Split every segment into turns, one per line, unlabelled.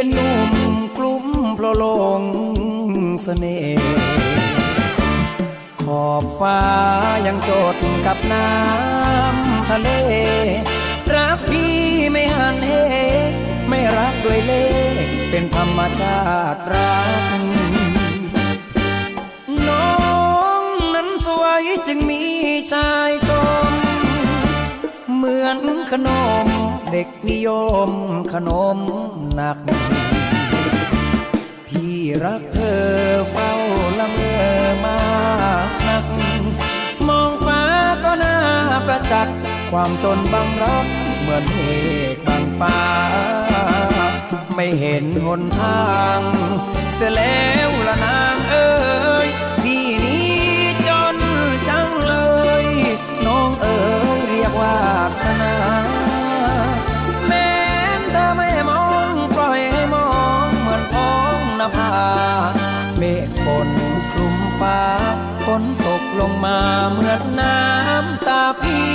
เป็นหนุ่มกลุ้มพราะลงเสน่ห์ขอบฟ้ายังโสดกับน้ำทะเล รักพี่ไม่หันเหไม่รักด้วยเล่เป็นธรรมชาติรักน้องนั้นสวยจึงมีชายช เหมือนขนม เด็กนิยมขนมหนัก พี่รักเธอเฝ้าละเมอมานัก มองฟ้าก็น่าประจักษ์ความจนบังรักเหมือนเมฆบังฟ้า ไม่เห็นหนทางเสียแล้ว นตกลงมาเหมือนน้ำตาพี่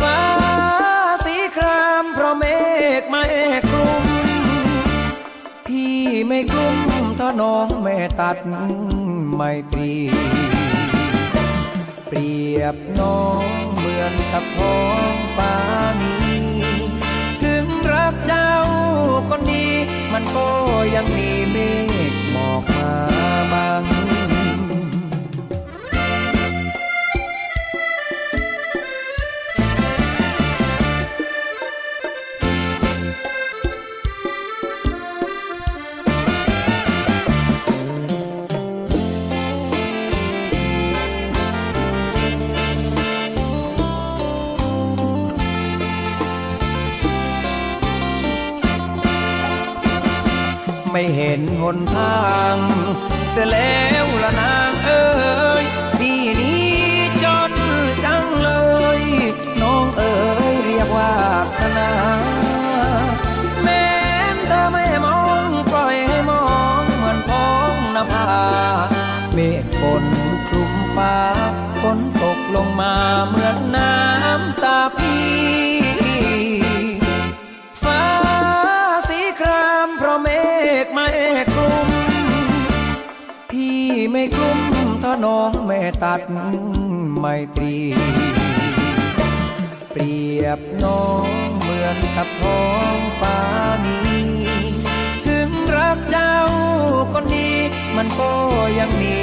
ฟ้าสีครามเพราะเมฆไม่คลุม พี่ไม่กลุ้มถ้าน้องไม่ตัดไม่ตรี เปรียบน้องเหมือนกับท้องฟ้านี้ถึงรักเจ้าคนดีมันก็ยังมีเมฆ ไม่เห็นหนทางเสียแล้วละนางเอ้ยพี่นี้จนจังเลย น้องเอ๋ยเรียกว่าสนาแม้นเธอไม่มองปล่อยให้มองเหมือนท้องนภาเมฆฝนคลุมฟ้าฝนตกลงมาเหมือนน้ำตาพี่ ไม่กลุ้มถ้าน้องไม่ตัดไม่ตรี เปรียบน้องเหมือนกับท้องฟ้ามีถึงรักเจ้าคนดีมันก็ยังมี